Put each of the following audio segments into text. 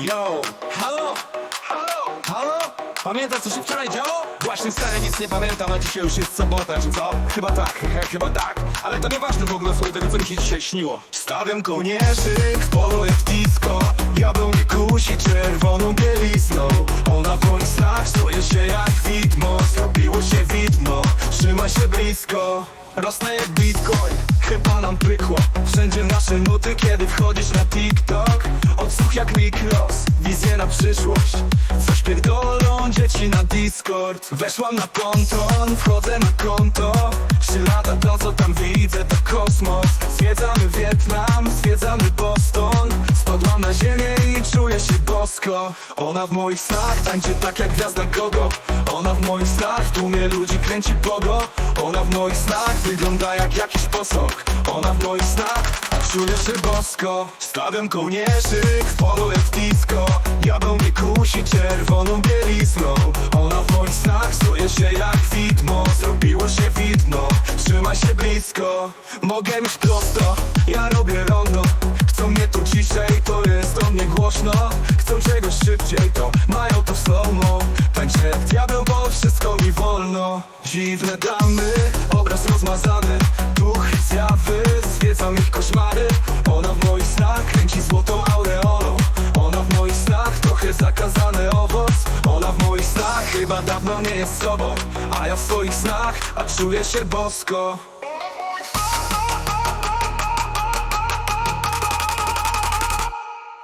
Yo, halo? Halo? Halo? Pamiętasz co się wczoraj działo? Właśnie stary nic nie pamiętam, a dzisiaj już jest sobota, czy co? Chyba tak, chyba tak Ale to nieważne w ogóle słuchaj tego co mi się dzisiaj śniło Stawiam kołnierzy, poluję w disco mnie kusi czerwoną bielizną Ona w moich snach stoi się jak widmo Zrobiło się widmo, trzyma się blisko Rosnę jak bitcoin, chyba nam pykło Wszędzie nasze nuty, kiedy wchodzisz na TikTok. Odsłuch jak mikros, wizje na przyszłość. Coś pierdolą dzieci na Discord. Weszłam na ponton, wchodzę na konto. Trzy lata to co tam widzę to kosmos. Zwiedzamy Wietnam, zwiedzamy Boston. Spadłam na ziemię i czuję się bosko. Ona w moich snach tańczy tak jak gwiazda gogo. Ona w moich snach tłumie ludzi kręci pogo. Ona w moich snach wygląda jak jakiś posąg. Ona w moich snach czuję się bosko? Stawiam kołnierzy, poluję w disco. Diabeł mnie kusi czerwoną bielizną. Ona w moich snach stoi się jak widmo. Zrobiło się widno, trzyma się blisko. Mogę mieć prosto, ja robię rondo. Chcą mnie tu ciszej, to jest do mnie głośno. Chcą czegoś szybciej, to mają to slow-mo. Tańczę jak diabeł, bo wszystko mi wolno. Dziwne damy, obraz rozmazany. Duch zjawy, zwiedzam ich trochę zakazany owoc. Ona w moich snach chyba dawno nie jest sobą A ja w swoich snach, a czuję się bosko.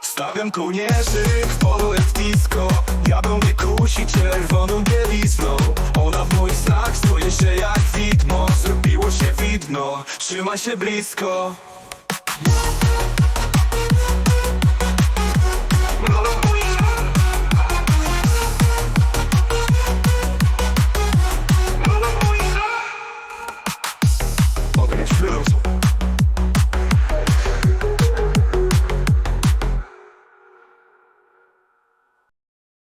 Stawiam kołnierzy, poluję w disco. Diabeł mnie kusi czerwoną bielizną. Ona w moich snach stoi się jak widmo. Zrobiło się widno, trzyma się blisko